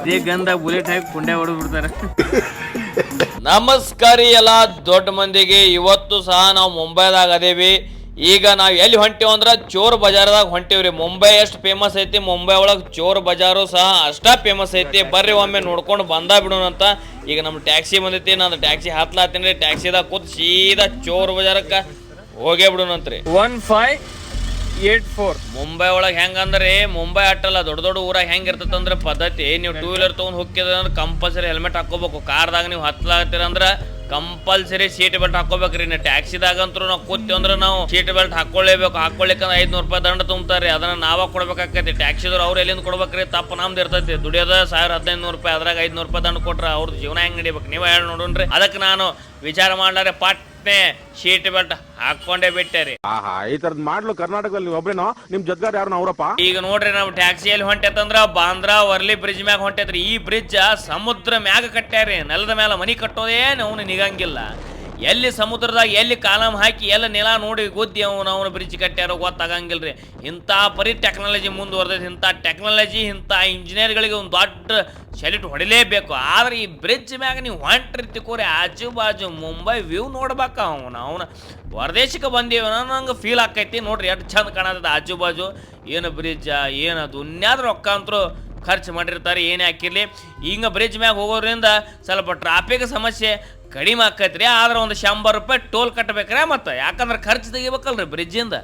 ಇದೇ ಗಂಧ ಬುಲೆಟ್ ಹಾಕಿ ಕುಂಡೆ ಹೊಡೆದು ಬಿಡ್ತಾರೆ ನಮಸ್ಕಾರ ಎಲ್ಲ ದೊಡ್ಡ ಮಂದಿಗೆ ಇವತ್ತು ಸಹ ನಾವು ಮುಂಬೈದಾಗ ಅದೇವಿ. ಈಗ ನಾವು ಎಲ್ಲಿ ಹೊಂಟೇವ್ ಅಂದ್ರ ಚೋರ್ ಬಜಾರ್ದಾಗ ಹೊಂಟೇವ್ರಿ ಮುಂಬೈ ಎಷ್ಟು ಫೇಮಸ್ ಐತಿ ಮುಂಬೈ ಒಳಗೆ ಚೋರ್ ಬಜಾರು ಸಹ ಅಷ್ಟ ಫೇಮಸ್ ಐತಿ. ಬರ್ರಿ ಒಮ್ಮೆ ನೋಡ್ಕೊಂಡು ಬಂದ ಬಿಡೋಣ ಅಂತ. ಈಗ ನಮ್ಮ ಟ್ಯಾಕ್ಸಿ ಬಂದೈತಿ ನಾನು ಟ್ಯಾಕ್ಸಿ ಹತ್ಲಾತೀನಿ ರೀ. ಟ್ಯಾಕ್ಸಿದಾಗ ಕೂತ್ ಸೀದಾ ಚೋರ್ ಬಜಾರಕ್ಕೆ ಹೋಗೇ ಬಿಡೋಣಂತ್ರಿ one five eight four. Mumbai ಒಳಗೆ ಹೆಂಗಂದ್ರೆ ಮುಂಬೈ ಅಟ್ಟಲ್ಲ ದೊಡ್ಡ ದೊಡ್ಡ ಊರಾಗ ಹೆಂಗ್ ಇರ್ತದಂದ್ರೆ ಪದ್ಧತಿ. ನೀವು ಟೂ ವೀಲರ್ ತೊಗೊಂಡು ಹೋಗ್ತಿದ್ರೆ ಅಂದ್ರೆ ಕಂಪಲ್ಸರಿ ಹೆಲ್ಮೆಟ್ ಹಾಕೋಬೇಕು ಕಾರ್ದಾಗ ನೀವು ಹತ್ಲಾಗತ್ತೀರ ಅಂದ್ರೆ ಕಂಪಲ್ಸರಿ ಸೀಟ್ ಬೆಲ್ಟ್ ಹಾಕೋಬೇಕ್ರಿ ನೀವು ಟ್ಯಾಕ್ಸಿದಾಗ ಅಂತೂ ನಾವು ಕೂತೀವಿ ಅಂದ್ರೆ ನಾವು ಸೀಟ್ ಬೆಲ್ಟ್ ಹಾಕೊಳ್ಳೇಬೇಕು ಹಾಕೊಳ್ಳಿಕ್ಕಂದ್ರೆ ಐದ್ನೂರು ರೂಪಾಯಿ ದಂಡ ತುಂಬ್ತಾರೆ. ಅದನ್ನ ನಾವ ಕೊಡ್ಬೇಕಾಕೈತಿ. ಟ್ಯಾಕ್ಸಿದವ್ರು ಅವ್ರು ಎಲ್ಲಿಂದ ಕೊಡ್ಬೇಕ್ರಿ? ತಪ್ಪು ನಮ್ದು ಇರ್ತೈತಿ. ದುಡಿಯೋದ ಸಾವಿರ ಹದಿನೈದು ನೂರು ರೂಪಾಯಿ ಅದ್ರಾಗ ಐದ್ನೂರು ರೂಪಾಯಿ ದಂಡ ಕೊಟ್ರೆ ಅವ್ರದ್ದು ಜೀವನ ಹೆಂಗ್ ನಡಿಬೇಕು? ನೀವು ಹೇಳಿ ನೋಡೋಣ್ರಿ ಅದಕ್ಕೆ ನಾನು ವಿಚಾರ ಮಾಡ್ಲಾರೆ ಪಟ್ನೆ ಶೀಟ್ ಬೆಲ್ಟ್ ಹಾಕೊಂಡೇ ಬಿಟ್ಟೆ ಆಹಾ ಈ ತರದ್ ಮಾಡ್ಲು ಕರ್ನಾಟಕದಲ್ಲಿ ನೀವು ಒಬ್ರೇನೋ? ನಿಮ್ ಜೊತೆಗಾರ ಯಾರು ಅವರಪ್ಪ? ಈಗ ನೋಡ್ರಿ ನಾವು ಟ್ಯಾಕ್ಸಿಯಲ್ಲಿ ಹೊಂಟೈತಂದ್ರ ಬಾಂದ್ರಾ ವರ್ಲಿ ಬ್ರಿಡ್ಜ್ ಮ್ಯಾಗ ಹೊಂಟೈತ್ರಿ. ಈ ಬ್ರಿಡ್ಜ್ ಸಮುದ್ರ ಮ್ಯಾಗ ಕಟ್ಟ್ಯಾರಿ. ನೆಲದ ಮ್ಯಾಲ ಮನಿ ಕಟ್ಟೋದೇ ಅವನು ನಿಗಂಗಿಲ್ಲ. ಎಲ್ಲಿ ಸಮುದ್ರದಾಗ ಎಲ್ಲಿ ಕಾಲಮ್ ಹಾಕಿ ಎಲ್ಲ ನೆಲ ನೋಡಿ ಗುದ್ದಿ ಅವನು ಅವನು ಬ್ರಿಡ್ಜ್ ಕಟ್ಟ್ಯಾರೋ ರೀ ಇಂಥ ಪರಿ ಟೆಕ್ನಾಲಜಿ ಮುಂದುವರೆದ ಇಂಥ ಟೆಕ್ನಾಲಜಿ ಇಂಥ ಇಂಜಿನಿಯರ್ಗಳಿಗೆ ಒಂದು ದೊಡ್ಡ ಸೆಲ್ಯೂಟ್ ಹೊಡಿಲೇಬೇಕು. ಆದ್ರೆ ಈ ಬ್ರಿಡ್ಜ್ ಮ್ಯಾಗ ನೀವು ಹೊಂಟಿರ್ತಿ ಕೋರಿ ಆಜು ಬಾಜು ಮುಂಬೈ ವ್ಯೂ ನೋಡ್ಬೇಕು ಅವನು ಅವನು ಹೊರದೇಶಕ್ಕೆ ಬಂದೀವಿ ನಂಗೆ ಫೀಲ್ ಆಕೈತಿ. ನೋಡ್ರಿ ಎಷ್ಟು ಚಂದ ಕಾಣತದ ಆಜು ಬಾಜು ಏನು ಬ್ರಿಡ್ಜ ಏನು ದುನ್ಯಾದ ರೊಕ್ಕ ಅಂತರೂ ಖರ್ಚು ಮಾಡಿರ್ತಾರೆ, ಏನೇ ಹಾಕಿರಲಿ. ಹಿಂಗೆ ಬ್ರಿಡ್ಜ್ ಮ್ಯಾಗ ಹೋಗೋದ್ರಿಂದ ಸ್ವಲ್ಪ ಟ್ರಾಫಿಕ್ ಸಮಸ್ಯೆ ಕಡಿಮೆ ಆಕೈತ್ರಿ ಆದ್ರೆ ಒಂದು ಶಂಬರ್ ರೂಪಾಯಿ ಟೋಲ್ ಕಟ್ಟಬೇಕ್ರೆ ಮತ್ತೆ. ಯಾಕಂದ್ರೆ ಖರ್ಚು ತೆಗಿಬೇಕಲ್ರಿ ಬ್ರಿಡ್ಜಿಂದ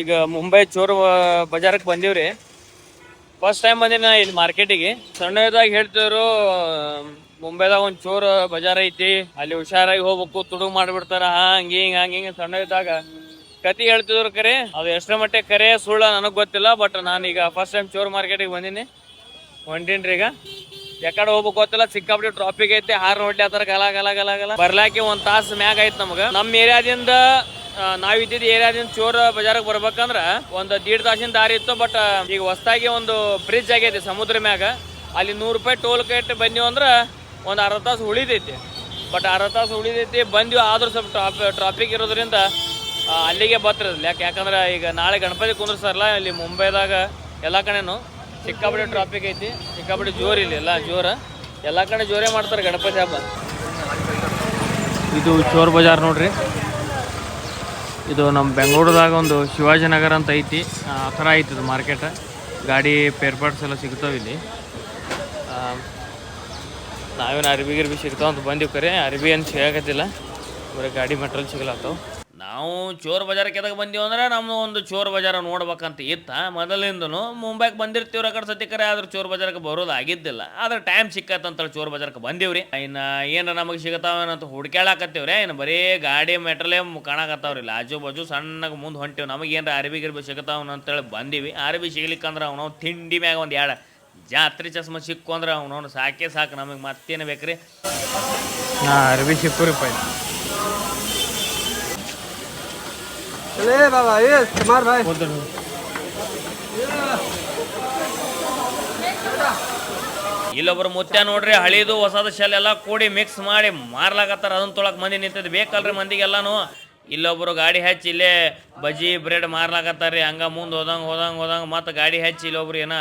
ಈಗ ಮುಂಬೈ ಚೋರ್ ಬಜಾರಕ್ಕೆ ಬಂದೀವ್ರಿ. ಫಸ್ಟ್ ಟೈಮ್ ಬಂದೀನಿ ನಾ ಇಲ್ಲಿ ಮಾರ್ಕೆಟಿಗೆ ಸಣ್ಣದಾಗ ಹೇಳ್ತಿದ್ರು ಮುಂಬೈದಾಗ ಒಂದು ಚೋರ್ ಬಜಾರ್ ಐತಿ, ಅಲ್ಲಿ ಹುಷಾರಾಗಿ ಹೋಗ್ಬೇಕು, ತುಡು ಮಾಡಿಬಿಡ್ತಾರ ಹಂಗ ಹಿಂಗ ಹಂಗ ಹಿಂಗ ಸಣ್ಣ ಇದ್ದಾಗ ಕತಿ ಹೇಳ್ತಿದ್ರು ಕರೆ, ಅದು ಎಷ್ಟರ ಮಟ್ಟಿಗೆ ಕರೆ, ಸುಳ್ಳ ನನಗೆ ಗೊತ್ತಿಲ್ಲ ಬಟ್ ನಾನು ಈಗ ಫಸ್ಟ್ ಟೈಮ್ ಚೋರ್ ಮಾರ್ಕೆಟಿಗೆ ಬಂದೀನಿ. ಹೊಂಟೀನ್ರಿ ಈಗ. ಯಾಕಡೆ ಹೋಗ್ಬೇಕು ಗೊತ್ತಿಲ್ಲ, ಸಿಕ್ಕಾಪಟ್ಟೆ ಟ್ರಾಫಿಕ್ ಐತಿ ಹಾರ್ ನೋಡ್ಲಿ ಆತರ ಗಲ ಗಲ ಗಲ ಗಲ. ಬರ್ಲಾಕಿ ಒಂದ್ ತಾಸು ಮ್ಯಾಗ ಐತಿ ನಮಗ. ನಮ್ಮ ಏರಿಯಾದಿಂದ ನಾವ್ ಇದ್ದಿದ್ದ ಏರಿಯಾದಿಂದ ಚೋರ್ ಬಜಾರ್ಗೆ ಬರ್ಬೇಕಂದ್ರ ಒಂದ್ ದೀಡ್ ತಾಸಿನ ದಾರಿ ಇತ್ತು ಬಟ್ ಈಗ ಹೊಸದಾಗಿ ಒಂದು ಬ್ರಿಡ್ಜ್ ಆಗೈತಿ ಸಮುದ್ರ ಮ್ಯಾಗ. ಅಲ್ಲಿ ನೂರು ರೂಪಾಯಿ ಟೋಲ್ ಗೇಟ್ ಬನ್ನಿ ಅಂದ್ರ ಒಂದ್ ಅರ್ಧ ತಾಸು ಉಳಿದೈತಿ. ಬಟ್ ಅರ್ಧ ತಾಸು ಉಳಿದೈತಿ, ಬಂದಿವಿ, ಆದರೂ ಸ್ವಲ್ಪ ಟ್ರಾಫಿ ಟ್ರಾಫಿಕ್ ಇರೋದ್ರಿಂದ ಅಲ್ಲಿಗೆ ಬರ್ತಿರಲಿಲ್ಲ ಯಾಕೆ ಯಾಕಂದ್ರೆ ಈಗ ನಾಳೆ ಗಣಪತಿ ಕುಂದ್ರಸ್ತಾರಲ್ಲ, ಇಲ್ಲಿ ಮುಂಬೈದಾಗ ಎಲ್ಲ ಕಡೆನು ಸಿಕ್ಕಾಪಟ್ಟೆ ಟ್ರಾಫಿಕ್ ಐತಿ. ಸಿಕ್ಕಾಪಟ್ಟೆ ಜೋರ್ ಇಲ್ಲಿ ಎಲ್ಲ ಜೋರ. ಎಲ್ಲ ಕಡೆ ಜೋರೇ ಮಾಡ್ತಾರೆ ಗಣಪತಿ ಹಬ್ಬ. ಇದು ಚೋರ್ ಬಜಾರ್ ನೋಡ್ರಿ. ಇದು ನಮ್ಮ ಬೆಂಗಳೂರದಾಗ ಒಂದು ಶಿವಾಜಿನಗರ ಅಂತ ಐತಿ. ಆ ಥರ ಐತಿ ಇದು ಮಾರ್ಕೆಟ್. ಗಾಡಿ ಪೇರ್ ಪಾರ್ಟ್ಸ್ ಎಲ್ಲ ಸಿಗ್ತಾವೆ ಇಲ್ಲಿ. ನಾವೇನು ಅರ್ಬಿ ಗಿರ್ಬಿ ಸಿಗ್ತಾವ ಅಂತ ಬಂದೀವಿ ಕರೆ. ಅರ್ಬಿ ಏನು ಸಿಗಾಕತ್ತಿಲ್ಲ. ಬರೀ ಗಾಡಿ ಮೆಟ್ರೋಲ್ ಸಿಗ್ಲತ್ತಾವ ನಾವು ಚೋರ್ ಬಜಾರಕ್ಕೆ ಎದಾಗ ಬಂದೀವಿ ಅಂದ್ರೆ ನಮ್ಮ ಒಂದು ಚೋರ್ ಬಜಾರ ನೋಡ್ಬೇಕಂತ ಇತ್ತ. ಮೊದಲಿಂದನು ಮುಂಬೈಗೆ ಬಂದಿರ್ತೀವ್ರ ಆ ಕಡೆ ಕರೆ, ಆದ್ರೆ ಚೋರ್ ಬಜಾರಕ್ಕೆ ಬರೋದು ಆಗಿದ್ದಿಲ್ಲ. ಆದ್ರೆ ಟೈಮ್ ಸಿಕ್ಕತ್ತಂತೇಳಿ ಚೋರ್ ಬಜಾರಕ್ಕೆ ಬಂದೀವ್ರಿ. ಇನ್ನು ಏನು ನಮಗೆ ಸಿಗತಾವೇನಂತ ಹುಡ್ಕ್ಯಾಳಕತ್ತೀವ್ರಿ. ಇನ್ನು ಬರೀ ಗಾಡಿ ಮೆಟ್ರಲೇ ಕಾಣಕತ್ತಾವ್ರಿ. ಇಲ್ಲ ಆಜು ಬಾಜು ಸಣ್ಣಗೆ ಮುಂದೆ ಹೊಂಟೀವಿ. ನಮಗೆ ಏನಾರ ಅರ್ಬಿ ಗಿರ್ಬಿ ಸಿಗತಾವನ ಅಂತೇಳಿ ಬಂದೀವಿ. ಅರ್ಬಿ ಸಿಗ್ಲಿಕ್ಕಂದ್ರೆ ಅವನು ತಿಂಡಿ ಮ್ಯಾಗ ಒಂದು ಎರಡು ಜಾತ್ರೆ ಚಸ್ಮ ಸಿಕ್ಕು ಅಂದ್ರೆ ಅವನವನು ಸಾಕೆ ಸಾಕು ನಮಗೆ ಮತ್ತೇನು ಬೇಕ್ರಿ? ನಾ ಅರ್ಬಿ ಸಿಕ್ಕು ಪೈ. ಇಲ್ಲೊಬ್ರು ಮುತ್ಯ ನೋಡ್ರಿ ಹಳಿದು ಹೊಸದ ಶೆಲ್ ಎಲ್ಲ ಕೂಡಿ ಮಿಕ್ಸ್ ಮಾಡಿ ಮಾರ್ಲಾಕತ್ತಾರ. ಅದನ್ನ ತೊಳಕ್ ಮಂದಿ ನಿಂತದ್ ಬೇಕಲ್ರಿ ಮಂದಿಗೆಲ್ಲಾನು. ಇಲ್ಲೊಬ್ರು ಗಾಡಿ ಹಚ್ಚಿ ಇಲ್ಲೇ ಬಜ್ಜಿ ಬ್ರೆಡ್ ಮಾರ್ಲಾಕತ್ತಾರ ರೀ ಹಂಗ ಮುಂದೆ ಹೋದಂಗೆ ಹೋದಂಗೆ ಹೋದಂಗೆ ಮತ್ತೆ ಗಾಡಿ ಹಚ್ಚಿ ಇಲ್ಲೊಬ್ರು ಏನ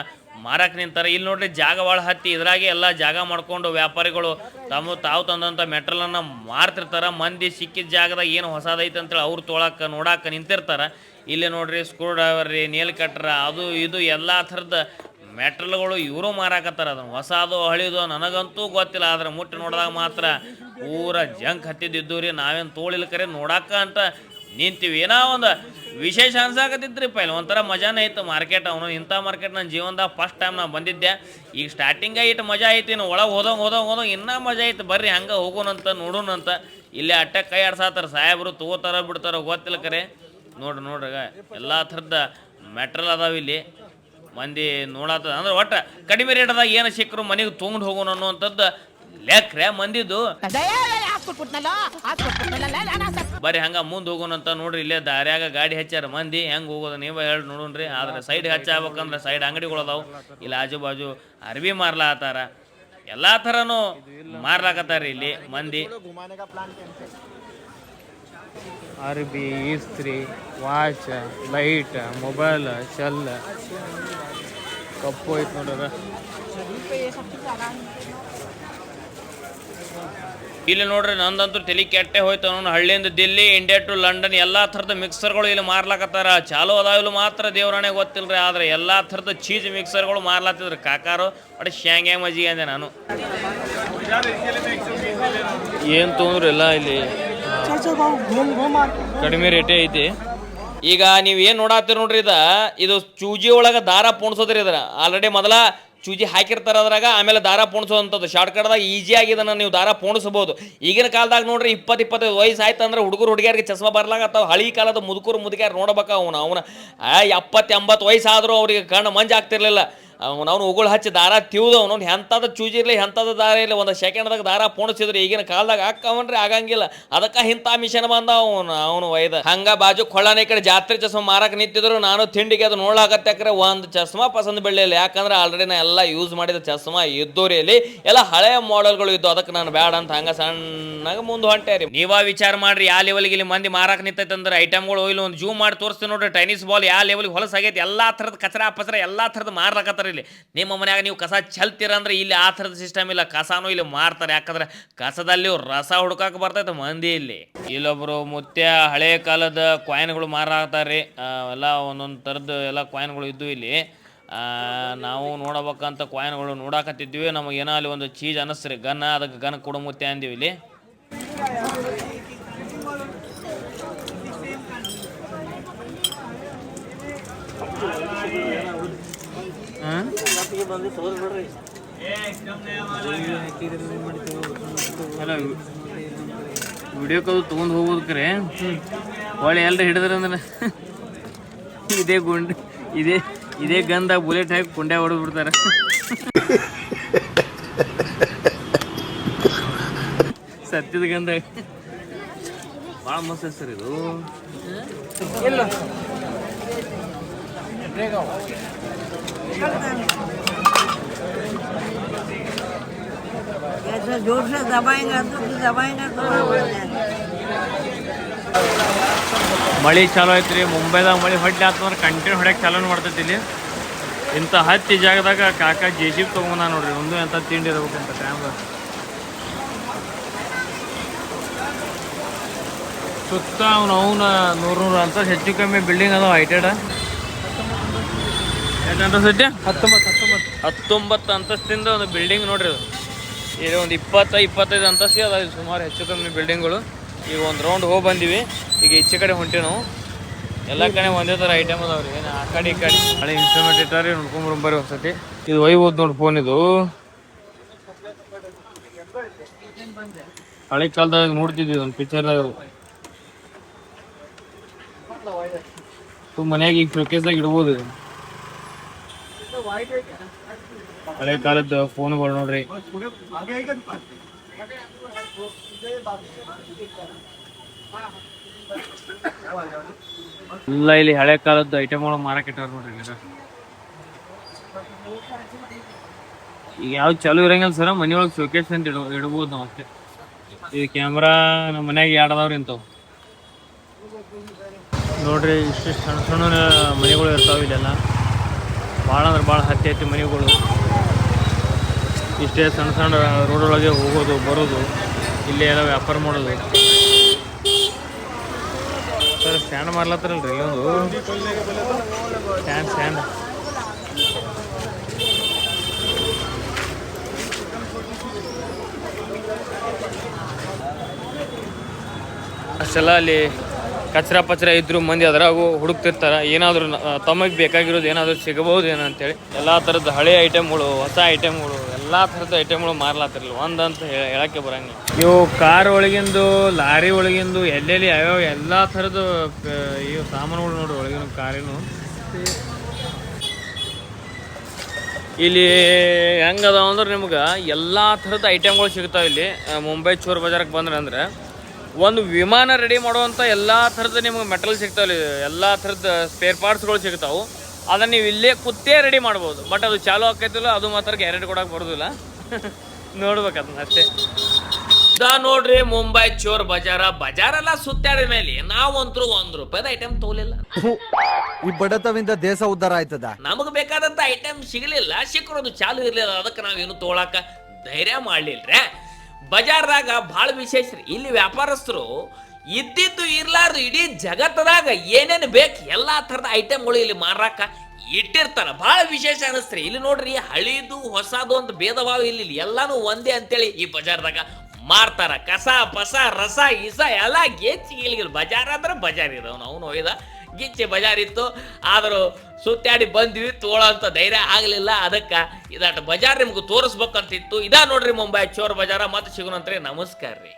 ಮಾರಕ್ ನಿಂತಾರೆ. ಇಲ್ಲಿ ನೋಡ್ರಿ ಜಾಗ ಭಾಳ ಹತ್ತಿ, ಇದ್ರಾಗೆ ಎಲ್ಲ ಜಾಗ ಮಾಡ್ಕೊಂಡು ವ್ಯಾಪಾರಿಗಳು ತಮ್ಮ ತಾವು ತಂದಂಥ ಮೆಟ್ರಲನ್ನು ಮಾರ್ತಿರ್ತಾರೆ. ಮಂದಿ ಸಿಕ್ಕಿದ ಜಾಗದಾಗ ಏನು ಹೊಸದೈತೆ ಅಂತೇಳಿ ಅವ್ರು ತೊಳಕ್ಕೆ ನೋಡಕ್ಕೆ ನಿಂತಿರ್ತಾರೆ. ಇಲ್ಲಿ ನೋಡ್ರಿ ಸ್ಕ್ರೂ ಡ್ರೈವರ್ ರೀ ನೇಲ್ ಕಟ್ರ ಅದು ಇದು ಎಲ್ಲ ಥರದ ಮೆಟ್ರಲ್ಗಳು ಇವರು ಮಾರಾಕತ್ತಾರ. ಅದನ್ನು ಹೊಸದು ಹಳಿದು ನನಗಂತೂ ಗೊತ್ತಿಲ್ಲ. ಆದ್ರೆ ಮುಟ್ಟಿ ನೋಡಿದಾಗ ಮಾತ್ರ ಪೂರ ಜಂಕ್ ಹತ್ತಿದ್ದು ರೀ. ನಾವೇನು ತೋಳಿಲ್ಲ ಕರೆ, ನೋಡಾಕ ಅಂತ ನಿಂತೀವಿ. ಏನೋ ಒಂದು ವಿಶೇಷ ಅನ್ಸಾಕತ್ತಿದ್ರಿ ಪೈಲ್. ಒಂಥರ ಮಜಾನೇ ಐತೆ ಮಾರ್ಕೆಟ್ ಅವನು. ಇಂಥ ಮಾರ್ಕೆಟ್ ನನ್ನ ಜೀವನದಾಗ ಫಸ್ಟ್ ಟೈಮ್ ನಾನು ಬಂದಿದ್ದೆ. ಈಗ ಸ್ಟಾರ್ಟಿಂಗ ಇಟ್ಟು ಮಜಾ ಐತಿ ಇನ್ನು ಒಳಗೆ ಹೋದಂಗೆ ಹೋದಂಗೆ ಹೋದಂಗೆ ಇನ್ನೂ ಮಜಾ ಐತೆ. ಬರ್ರಿ ಹಂಗೆ ಹೋಗೋಣಂತ ನೋಡೋಣಂತ ಇಲ್ಲಿ ಅಟ್ಟೆ ಕೈ ಆಡ್ಸಾತಾರ. ಸಾಹೇಬರು ತಗೋತಾರ ಬಿಡ್ತಾರ ಗೊತ್ತಿಲ್ಲ ಕರೆ. ನೋಡ್ರಿ ನೋಡ್ರಿ ಎಲ್ಲ ಥರದ ಮೆಟ್ರಲ್ ಅದಾವ ಇಲ್ಲಿ. ಮಂದಿ ನೋಡತ್ತದ ಅಂದ್ರೆ ಒಟ್ಟ ಕಡಿಮೆ ರೇಟ್ದಾಗ ಏನು ಸಿಕ್ಕರು ಮನೆಗೆ ತೊಗೊಂಡು ಹೋಗೋಣ ಅನ್ನುವಂಥದ್ದು ಲೆಕ್ರೆ ಮಂದಿದು. ಕೊಟ್ಬಿಟ್ನಲ್ಲ ಕೊಟ್ಬಿಟ್ನಲ್ಲ ಬರ್ರಿ ಹಂಗ ಮುಂದ್ ಹೋಗೋಣಂತ ನೋಡ್ರಿ ಇಲ್ಲೇ ದಾರ್ಯಾಗ ಗಾಡಿ ಹಚ್ಚಾರ ಮಂದಿ ಹೆಂಗ್ ಹೋಗೋದು ನೀವ ಹೇಳಿ ನೋಡೋಣ್ರಿ ಆದ್ರೆ ಸೈಡ್ ಹಚ್ಚಬೇಕಂದ್ರ ಸೈಡ್ ಅಂಗಡಿಗಳು ಇಲ್ಲಿ ಇಲ್ಲ ಆಜು ಬಾಜು ಅರ್ಬಿ ಮಾರ್ಲಾತಾರ. ಎಲ್ಲಾ ತರನು ಮಾರ್ಲಾಕತ್ತಾರ ಇಲ್ಲಿ ಮಂದಿ. ಅರ್ಬಿ ಇಸ್ತ್ರಿ ವಾಚ್ ಲೈಟ್ ಮೊಬೈಲ್ ಚಲ್ ಕಪ್ಪು ಐತೆ ನೋಡ್ರ. ಇಲ್ಲಿ ನೋಡ್ರಿ ನಂದಂತೂ ತಲೆ ಕೆಟ್ಟೆ ಹೋಯ್ತು ಅವನು ಹಳ್ಳಿಯಿಂದ ದಿಲ್ಲಿ ಇಂಡಿಯಾ ಟು ಲಂಡನ್ ಎಲ್ಲಾ ಥರದ ಮಿಕ್ಸರ್ಗಳು ಇಲ್ಲಿ ಮಾರ್ಲಾಕತ್ತಾರ. ಚಾಲು ಅದಾವಿಲ್ಲ ಮಾತ್ರ ದೇವರಾಣೆ ಗೊತ್ತಿಲ್ಲರಿ ಆದ್ರೆ ಎಲ್ಲಾ ಥರದ ಚೀಸ್ ಮಿಕ್ಸರ್ಗಳು ಮಾರ್ಲಾತಿದ್ರು. ಕಾಕಾರು ಬಟ್ ಶಾಂಗ್ಯಾಂಗ್ ಮಜಿ ಅಂದೆ ನಾನು. ಏನು ತೊಂದ್ರೆ ಇಲ್ಲ ಇಲ್ಲಿ. ಕಡಿಮೆ ರೇಟೇ ಐತಿ. ಈಗ ನೀವು ಏನು ನೋಡಾತ್ತೀರಿ ನೋಡ್ರಿ ಇದ ಇದು ಚೂಜಿ ಒಳಗೆ ದಾರ ಪೋಣಿಸೋದ್ರಿ ಇದ್ರ. ಆಲ್ರೆಡಿ ಮೊದಲ ಚೂಜಿ ಹಾಕಿರ್ತಾರೆ ಅದ್ರಾಗ, ಆಮೇಲೆ ದಾರ ಪೋಣಿಸೋವಂಥದ್ದು. ಶಾರ್ಟ್ಕಟ್ದಾಗ ಈಸಿಯಾಗಿ ಇದನ್ನ ನೀವು ದಾರ ಪೋಣಿಸಬಹುದು. ಈಗಿನ ಕಾಲದಾಗ ನೋಡ್ರಿ ಇಪ್ಪತ್ತು ಇಪ್ಪತ್ತೈದು ವಯಸ್ಸು ಆಯ್ತು ಅಂದ್ರೆ ಹುಡುಗರು, ಹುಡುಗಿಯರಿಗೆ ಚಸ್ಮಾ ಬರ್ಲಾಗತ್ತಾವ ಹಳಿ ಕಾಲದ ಮುದುಕರು, ಮುದುಕಿಯಾರು ನೋಡ್ಬೇಕು ಅವನು, ಅವನ. ಎಪ್ಪತ್ತು ಎಂಬತ್ತು ವಯಸ್ಸಾದರೂ ಅವರಿಗೆ ಕಣ್ಣು ಮಂಜು ಆಗ್ತಿರ್ಲಿಲ್ಲ. ಅವನು ಉಗುಳು ಹಚ್ಚಿ ದಾರ ತಿವ್ದು ಅವನು ಎಂಥದ್ದು ಚೂಜಿ ಇರಲಿ ಎಂಥದ್ದು ದಾರ ಇರಲಿ, ಒಂದು ಸೆಕೆಂಡ್ದಾಗ ದಾರ ಪೋಣಿಸಿದ್ರು. ಈಗಿನ ಕಾಲದಾಗ ಹಾಕವನ್ರಿ ಆಗಂಗಿಲ್ಲ. ಅದಕ್ಕೆ ಇಂಥ ಮಿಷನ್ ಬಂದ ಅವನು ಅವನು ವೈದ ಹಂಗ ಬಾಜು ಕೊಳ್ಳನ ಈ ಕಡೆ ಜಾತ್ರೆ ಚಸ್ಮ ಮಾರಕ್ ನಿಂತಿದ್ರು. ನಾನು ತಿಂಡಿಗೆ ಅದು ನೋಡ್ಲಾಕತ್ತಕ್ರೆ ಒಂದು ಚಸ್ಮಾ ಪಸಂದ್ ಬೀಳಲಿಲ್ಲ ಯಾಕಂದ್ರೆ ಆಲ್ರೆಡಿ ನಾ ಎಲ್ಲ ಯೂಸ್ ಮಾಡಿದ ಚಸ್ಮಾ ಇದ್ದೋರಿ ಅಲ್ಲಿ ಎಲ್ಲ ಹಳೆಯ ಮಾಡೆಲ್ಗಳು ಇದ್ದು, ಅದಕ್ಕೆ ನಾನು ಬೇಡ ಅಂತ ಹಂಗ ಸಣ್ಣಗೆ ಮುಂದೆ ಹೊಂಟೆ ರೀ. ನೀವ ವಿಚಾರ ಮಾಡ್ರಿ ಯಾವ ಲೆವೆಲ್ಗೆ ಇಲ್ಲಿ ಮಂದಿ ಮಾರಕ್ ನಿಂತೈತೆ ಅಂದ್ರೆ ಐಟಮ್ಗಳು ಇಲ್ಲಿ ಒಂದು ಜೂಮ್ ಮಾಡಿ ತೋರಿಸ್ತೀನಿ ನೋಡ್ರಿ ಟೆನಿಸ್ ಬಾಲ್ ಯಾವ ಲೆವೆಲ್ಗೆ ಹೊಲಸಾಗೈತೆ ಎಲ್ಲಾ ಥರದ ಕಚರ ಪಚರ ಎಲ್ಲಾ ಥರದ ಮಾರ್ಲಾಕತ್ತಾರ ಇಲ್ಲಿ. ನಿಮ್ಮ ಮನ್ಯಾಗ ನೀವು ಕಸ ಚೆಲ್ತೀರ ಅಂದ್ರೆ ಇಲ್ಲಿ ಆ ಥರದ ಸಿಸ್ಟಮ್ ಇಲ್ಲ. ಕಸಾನು ಇಲ್ಲಿ ಮಾರ್ತಾರೆ. ಯಾಕಂದ್ರೆ ಕಸದಲ್ಲಿ ರಸ ಹುಡುಕಾಕ ಬರ್ತೈತೆ ಮಂದಿ ಇಲ್ಲಿ. ಇಲ್ಲೊಬ್ರು ಮುತ್ಯ ಹಳೆ ಕಾಲದ ಕಾಯಿನ್ಗಳು ಮಾರಾಕ್ತಾರ್ರಿ ಆ, ಎಲ್ಲ ಒಂದೊಂದು ಥರದ ಎಲ್ಲ ಕಾಯಿನ್ಗಳು ಇದ್ದು ಇಲ್ಲಿ. ನಾವು ನೋಡಬೇಕಂತ ಕಾಯಿನ್ಗಳು ನೋಡಾಕತ್ತಿದ್ವಿ. ನಮಗೆ ಏನೋ ಅಲ್ಲಿ ಒಂದು ಚೀಜ್ ಅನ್ನಿಸ್ರಿ ಗನ್ನ ಅದಕ್ಕೆ ಗನ್ ಕೊಡು ಮುತ್ಯ ಅಂದೀವಿ ಇಲ್ಲಿ. ಅಲ್ಲ ಕಾಲ್ ತೊಗೊಂಡು ಹೋಗೋದಕ್ರೆ ಹೊಳೆ ಎಲ್ರು ಹಿಡಿದ್ರಂದ್ರೆ ಇದೇ ಗುಂಡ್ ಇದೇ ಇದೇ ಗಂಧ ಬುಲೆಟ್ ಹಾಕಿ ಕುಂಡೆ ಹೊಡೆದು ಬಿಡ್ತಾರೆ. ಸತ್ಯದ ಗಂಧ. ಭಾಳ ಮಸ್ತ್ ಸರ್ ಇದು. ऐसा जोर से दबाएंगे तो फिर दबाएंगे तो ಮಳೆ ಚಾಲು ಐತ್ರಿ ರೀ ಮುಂಬೈದಾಗ ಮಳೆ ಹೊಡ್ಲಿ ಆತಂದ್ರೆ ಕಂಟಿನ್ಯೂ ಹೊಡ್ಯಕ್ಕೆ ಚಾಲೂ ಮಾಡ್ತೈತಿ ಇಲ್ಲಿ ಇಂಥ ಹತ್ತಿ ಜಾಗದಾಗ ಕಾಕ ಜೆ ಸಿ ಬಿ ತೊಗೊಂಬಂದ ನೋಡ್ರಿ ಒಂದು ಎಂಥ ತಿಂಡಿ ಇರ್ಬೇಕಂತ ಟೈಮ್ದಾಗ ಸುತ್ತ ಅವ್ನು ಅವನ ನೂರು ನೂರು ಅಂತ ಹೆಚ್ಚು ಕಮ್ಮಿ ಬಿಲ್ಡಿಂಗ್ ಅದಾವ ಹೈಟೆಡ್ ಯಾಕಂತ ಸದ್ಯ ಹತ್ತೊಂಬತ್ತು ಹತ್ತೊಂಬತ್ತು ಅಂತಸ್ತಿಂದ ಒಂದು ಬಿಲ್ಡಿಂಗ್ ನೋಡ್ರಿ ಅದು. ಇದು ಒಂದು ಇಪ್ಪತ್ತ ಇಪ್ಪತ್ತೈದು ಅಂತಸ್ತಿ ಅದ. ಸುಮಾರು ಹೆಚ್ಚು ಕಮ್ಮಿ ಬಿಲ್ಡಿಂಗ್ಗಳು ಈಗ ಒಂದು ರೌಂಡ್ ಹೋಗಿ ಬಂದಿವಿ. ಈಗ ಹೆಚ್ಚು ಕಡೆ ಹೊಂಟಿ ನಾವು. ಎಲ್ಲ ಕಡೆ ಒಂದೇ ಥರ ಐಟಮ್ ಅದಾವ್ರಿ ಏನು ಆ ಕಡೆ ಈ ಕಡೆ. ಹಳೆ ಇನ್ಸ್ಟ್ರೂಮೆಂಟ್ ಇಟ್ಟಾರಿ ನೋಡ್ಕೊಂಬರು ಬರ್ರಿ ಒಂದ್ಸತಿ. ಇದು ಒಯ್ಬೋದು ನೋಡಿ ಫೋನ್ ಇದು. ಹಳೆ ಕಾಲದಾಗ ನೋಡ್ತಿದ್ವಿ ಒಂದು ಪಿಕ್ಚರ್ದಾಗ ಮನ್ಯಾಗ ಈಗ ಶೋಕೇಸ್ದಾಗ ಇಡ್ಬೋದು. ಹಳೆ ಕಾಲದ ಫೋನ್ಗಳು ನೋಡ್ರಿ. ಇಲ್ಲ ಇಲ್ಲಿ ಹಳೆ ಕಾಲದ ಐಟಮ್ಗಳು ಮಾರಕ್ಕಿಟ್ಟಾರ ನೋಡ್ರಿ ಈಗ ಯಾವ್ದು ಯಾವ ಚಾಲು ಇರಂಗಿಲ್ಲ ಸರ, ಮನೆಯೊಳಗೆ ಶೋಕೇಸ್ ಅಂತ ಇಡ ಇಡ್ಬೋದು ನಾವು ಅಷ್ಟೇ. ಇದು ಕ್ಯಾಮ್ರಾ ನಮ್ಮ ಮನ್ಯಾಗ ಯಾಡದವ್ರಿ ಇಂಥವು. ನೋಡ್ರಿ ಇಷ್ಟು ಸಣ್ಣ ಸಣ್ಣ ಮನೆಗಳು ಇರ್ತಾವೆ ಇಲ್ಲೆಲ್ಲ. ಭಾಳ ಅಂದ್ರೆ ಭಾಳ ಹತ್ತಿ ಹತ್ತಿ ಮನೆಗಳು. ಇಷ್ಟೇ ಸಣ್ಣ ಸಣ್ಣ ರೋಡೊಳಗೆ ಹೋಗೋದು, ಬರೋದು, ಇಲ್ಲೇ ಎಲ್ಲ ವ್ಯಾಪಾರ ಮಾಡೋದು. ಸರ್, ಸ್ಟ್ಯಾಂಡ್ ಮಾಡ್ಲತ್ತಾರಲ್ರಿ ಇಲ್ಲೊಂದು ಸ್ಟ್ಯಾಂಡ್ ಸ್ಟ್ಯಾಂಡ್. ಅಷ್ಟೆಲ್ಲ ಅಲ್ಲಿ ಕಚ್ರ ಪಚ್ರ ಇದ್ರು ಮಂದಿ ಅದ್ರಾಗು ಹುಡುಕ್ತಿರ್ತಾರೆ. ಏನಾದರೂ ತಮಗೆ ಬೇಕಾಗಿರೋದು ಏನಾದರೂ ಸಿಗಬಹುದು ಏನೋ ಅಂತೇಳಿ. ಎಲ್ಲ ಥರದ ಹಳೆ ಐಟಮ್ಗಳು ಹೊಸ ಐಟಮ್ಗಳು ಎಲ್ಲ ಥರದ ಐಟಮ್ಗಳು ಮಾರ್ಲಾತಿರಲ್ಲ ಒಂದಂತ ಹೇಳಕ್ಕೆ ಬರಂಗಿಲ್ಲ. ಇವು ಕಾರ್ ಒಳಗಿಂದು, ಲಾರಿ ಒಳಗಿಂದು, ಎಲ್ಲೆಲ್ಲಿ ಯಾವ್ಯಾವ ಎಲ್ಲ ಥರದ ಇವು ಸಾಮಾನುಗಳು ನೋಡ್ರಿ ಒಳಗಿನ ಕಾರಿನು. ಇಲ್ಲಿ ಹೆಂಗದ ಅಂದ್ರೆ ನಿಮ್ಗೆ ಎಲ್ಲ ಥರದ ಐಟಮ್ಗಳು ಸಿಗ್ತಾವೆ ಇಲ್ಲಿ. ಮುಂಬೈ ಚೋರ್ ಬಜಾರಕ್ಕೆ ಬಂದ್ರೆ ಅಂದ್ರೆ ಒಂದು ವಿಮಾನ ರೆಡಿ ಮಾಡುವಂಥ ಎಲ್ಲ ಥರದ ನಿಮ್ಗೆ ಮೆಟಲ್ ಸಿಗ್ತಾವೆ ಎಲ್ಲ ಥರದ ಸ್ಪೇರ್ ಪಾರ್ಟ್ಸ್ಗಳು ಸಿಗ್ತಾವೆ. ಅದನ್ನು ನೀವು ಇಲ್ಲೇ ಕುತ್ತೇ ರೆಡಿ ಮಾಡ್ಬೋದು. ಬಟ್ ಅದು ಚಾಲು ಆಕೈತಿಲ್ಲ ಅದು ಮಾತ್ರ ಗ್ಯಾರಂಟಿ ಕೊಡೋಕೆ ಬರೋದಿಲ್ಲ. ನೋಡ್ಬೇಕು ಅದನ್ನ ಅಷ್ಟೇ. ದಾ ನೋಡ್ರಿ ಮುಂಬೈ ಚೋರ್ ಬಜಾರ. ಬಜಾರೆಲ್ಲ ಸುತ್ತಾಡಿದ ಮೇಲೆ ನಾವಂತರೂ ಒಂದ್ ರೂಪಾಯಿದ ಐಟಮ್ ತೋಲಿಲ್ಲ ಈ ಬಡತವಿಂದ ದೇಶ ಉದ್ಧಾರ ಆಯ್ತದ? ನಮಗ್ ಬೇಕಾದಂತ ಐಟಮ್ ಸಿಗಲಿಲ್ಲ. ಸಿಕ್ಕರೋದು ಚಾಲು ಇರ್ಲಿಲ್ಲ. ಅದಕ್ಕೆ ನಾವೇನು ತೋಳಾಕ ಧೈರ್ಯ ಮಾಡ್ಲಿಲ್ರೆ. ಬಜಾರ್ದಾಗ ಭಾಳ ವಿಶೇಷ ರೀ. ಇಲ್ಲಿ ವ್ಯಾಪಾರಸ್ಥರು ಇದ್ದಿದ್ದು ಇರ್ಲಾರ್ದು ಇಡೀ ಜಗತ್ತದಾಗ ಏನೇನು ಬೇಕು ಎಲ್ಲ ಥರದ ಐಟಮ್ಗಳು ಇಲ್ಲಿ ಮಾರಾಕ ಇಟ್ಟಿರ್ತಾರ. ಭಾಳ ವಿಶೇಷ ಅನಿಸ್ತ್ರಿ ಇಲ್ಲಿ ನೋಡ್ರಿ, ಹಳಿದು ಹೊಸದು ಅಂತ ಭೇದ ಭಾವ ಇಲ್ಲಿ. ಎಲ್ಲಾನು ಒಂದೇ ಅಂತೇಳಿ ಈ ಬಜಾರ್ದಾಗ ಮಾರ್ತಾರ. ಕಸ, ಪಸ, ರಸ, ಇಸ ಎಲ್ಲ ಗೆಚ್ಚಿ ಇಲ್ಲಿ ಬಜಾರ್ ಅಂದ್ರೆ ಬಜಾರ್ ಇದಾವ. ಅವನು ಒಯ್ದ ಗಿಚ್ಚಿ ಬಜಾರ್ ಇತ್ತು. ಆದರೂ ಸುತ್ತಾಡಿ ಬಂದ್ವಿ, ತೋಳಂತ ಧೈರ್ಯ ಆಗಲಿಲ್ಲ. ಅದಕ್ಕೆ ಇದಾಟ ಬಜಾರ್ ನಿಮ್ಗೆ ತೋರಿಸ್ಬೇಕಂತಿತ್ತು. ಇದಾ ನೋಡ್ರಿ ಮುಂಬೈ ಚೋರ್ ಬಜಾರ, ಮತ್ತೆ ಸಿಗೋಣಂತ್ರಿ ನಮಸ್ಕಾರ ರೀ